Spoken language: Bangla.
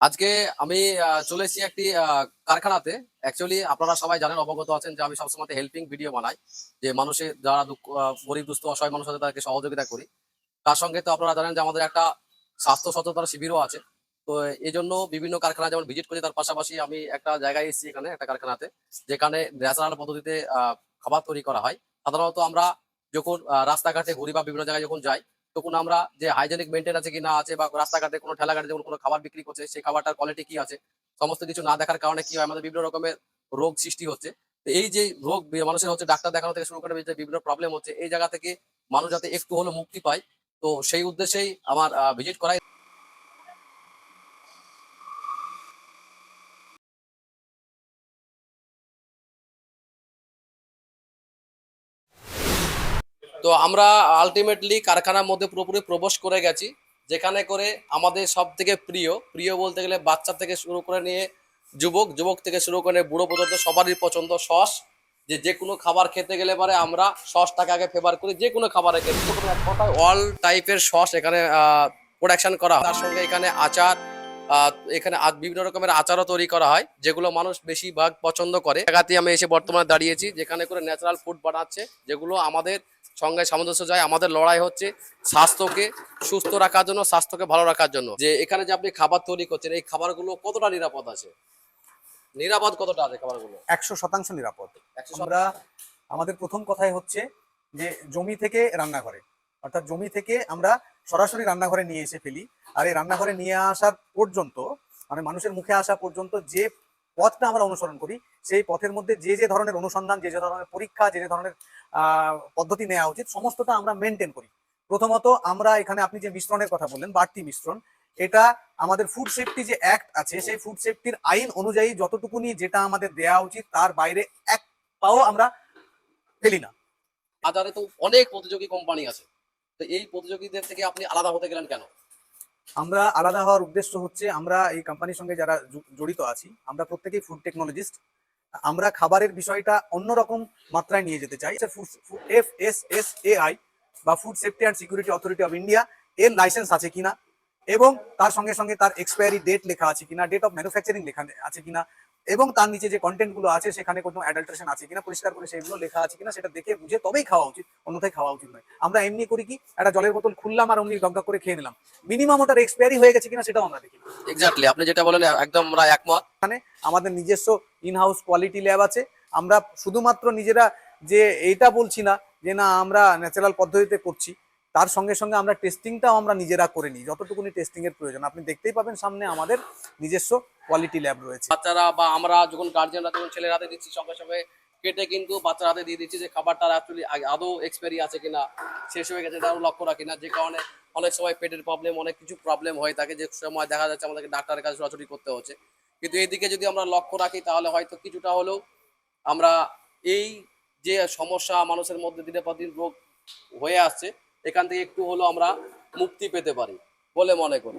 আজকে আমি চলে এসেছি একটি কারখানাতে। অ্যাকচুয়ালি আপনারা সবাই জানেন, অবগত আছেন যে আমি সবসময় হেল্পিং ভিডিও বানাই, যে মানুষের যারা গরিব, দুস্থ, অসহায় মানুষ আছে তাদেরকে সহযোগিতা করি। তার সঙ্গে তো আপনারা জানেন যে আমাদের একটা স্বাস্থ্য সচেতনতা শিবিরও আছে। তো এই জন্য বিভিন্ন কারখানা যেমন ভিজিট করি, তার পাশাপাশি আমি একটা জায়গায় এসেছি এখানে, একটা কারখানাতে, যেখানে ন্যাচারাল পদ্ধতিতে খাবার তৈরি করা হয়। সাধারণত আমরা যখন রাস্তাঘাটে ঘুরি বা বিভিন্ন জায়গায় যখন যাই তখন আমরা যে হাইজেনিক মেনটেন আছে কি না আছে বা রাস্তাঘাটে কোনো ঠেলাঘাটে যখন কোনো খাবার বিক্রি করছে, সেই খাবারটার কোয়ালিটি কি আছে, সমস্ত কিছু না দেখার কারণে কি হয়, আমাদের বিভিন্ন রকমের রোগ সৃষ্টি হচ্ছে। তো এই যে রোগ মানুষের হচ্ছে ডাক্তার দেখানো থেকে শুরু করে বিভিন্ন প্রবলেম হচ্ছে, এই জায়গা থেকে মানুষ যাতে একটু হলেও মুক্তি পায়, তো সেই উদ্দেশ্যেই আমার ভিজিট করাই তো আমরা আলটিমেটলি কারখানার মধ্যে পুরোপুরি প্রবেশ করে গেছি, যেখানে করে আমাদের সব থেকে প্রিয় প্রিয় বলতে গেলে বাচ্চা থেকে শুরু করে নিয়ে যুবক যুবক থেকে শুরু করে বুড়ো পর্যন্ত সবারই পছন্দ সস, যে যে কোনো খাবার খেতে গেলে পরে আমরা সসটাকে আগে ফেভার করি যে কোনো খাবারের ক্ষেত্রে। অল টাইপের সস এখানে প্রোডাকশন করা তার সঙ্গে এখানে আচার এখানে বিভিন্ন রকমের আচারও তৈরি করা হয় যেগুলো মানুষ বেশিরভাগ পছন্দ করে। জায়গাতে আমি এসে বর্তমানে দাঁড়িয়েছি যেখানে করে ন্যাচারাল ফুড বানাচ্ছে যেগুলো আমাদের সঙ্গে সামঞ্জস্য যায়। আমাদের লড়াই হচ্ছে স্বাস্থ্যকে সুস্থ রাখার জন্য স্বাস্থ্যকে ভালো রাখার জন্য। যে এখানে যে আপনি খাবার তৈরি করছেন এই খাবারগুলো কতটা নিরাপদ আছে? নিরাপদ কতটা আছে খাবারগুলো? একশো শতাংশ নিরাপদ। একশো আমরা আমাদের প্রথম কথাই হচ্ছে যে জমি থেকে রান্নাঘরে। অর্থাৎ জমি থেকে আমরা সরাসরি রান্নাঘরে নিয়ে এসে ফেলি। আর এই রান্নাঘরে নিয়ে আসার পর্যন্ত মানে মানুষের মুখে আসা পর্যন্ত যে পথটা আমরা অনুসরণ করি, সেই পথের মধ্যে যে যে ধরনের অনুসন্ধান, যে যে ধরনের পরীক্ষা, যে যে ধরনের পদ্ধতি নেওয়া উচিত, সমস্তটা আমরা মেনটেন করি। প্রথমত আমরা এখানে আপনি যে মিশ্রণের কথা বললেন, বাড়তি মিশ্রণ, এটা আমাদের ফুড সেফটি যে অ্যাক্ট আছে, সেই ফুড সেফটির আইন অনুযায়ী যতটুকুনি যেটা আমাদের দেওয়া উচিত, তার বাইরে এক পাও আমরা ফেলি না। বাজারে তো অনেক প্রতিযোগী কোম্পানি আছে। তো এই প্রতিযোগীদের থেকে আপনি আলাদা হতে গেলেন কেন? আমরা আলাদা হওয়ার উদ্দেশ্য হচ্ছে আমরা এই কোম্পানির সঙ্গে যারা জড়িত আছি, আমরা প্রত্যেকেই ফুড টেকনোলজিস্ট আমরা খাবারের বিষয়টা অন্যরকম মাত্রায় নিয়ে যেতে চাই। F S S A I বা food safety and security authority of India এর লাইসেন্স আছে কিনা এবং তার সঙ্গে সঙ্গে তার এক্সপায়ারি ডেট লেখা আছে কিনা ডেট অফ ম্যানুফ্যাকচারিং লেখা আছে কিনা এবং তার নিচে যে কন্টেন্টগুলো আছে সেখানে কোনো অ্যাডাল্ট্রেশন আছে কিনা পরিষ্কার করে সেগুলো লেখা আছে কিনা সেটা দেখে বুঝে তবেই খাওয়া উচিত অন্যথায় খাওয়া উচিত নয়। আমরা এমনি করি কি একটা জলের বোতল খুললাম আর অমনি গঙ্গা করে খেয়ে নিলাম। মিনিমাম ওটার এক্সপায়ারি হয়ে গেছে কিনা সেটাও আমরা দেখি। এক্স্যাক্টলি আপনি যেটা বলেন একদম আমরা একমত। আমাদের নিজস্ব ইন হাউস কোয়ালিটি ল্যাব আছে। আমরা শুধুমাত্র নিজেরা যে এটা বলছি না যে না আমরা ন্যাচারাল পদ্ধতিতে করছি। তার সঙ্গে সঙ্গে আমরা টেস্টিংটাও আমরা নিজেরা করে নিই, যতটুকুনি টেস্টিং এর প্রয়োজন। আপনি দেখতেই পাবেন সামনে আমাদের নিজস্ব কোয়ালিটি ল্যাব রয়েছে। বাচ্চারা বা আমরা যখন গার্জেনরা যখন ছেলের হাতে দিচ্ছি, সঙ্গে সঙ্গে কেটে কিন্তু বাচ্চার হাতে দিয়ে দিচ্ছি যে খাবারটা অ্যাকচুয়ালি আদৌ এক্সপায়ারি আছে কিনা, শেষ হয়ে গেছে তারও লক্ষ্য রাখি না। যে কারণে অনেক সময় পেটের প্রবলেম অনেক কিছু প্রবলেম হয়ে থাকে, যে সময় দেখা যাচ্ছে আমাদেরকে ডাক্তারের কাছে সরাসরি করতে হচ্ছে। কিন্তু এইদিকে যদি আমরা লক্ষ্য রাখি, তাহলে হয়তো কিছুটা হলেও আমরা এই যে সমস্যা মানুষের মধ্যে দিনে পর দিন রোগ হয়ে আসছে এখান থেকে একটু হলো আমরা মুক্তি পেতে পারি বলে মনে করি।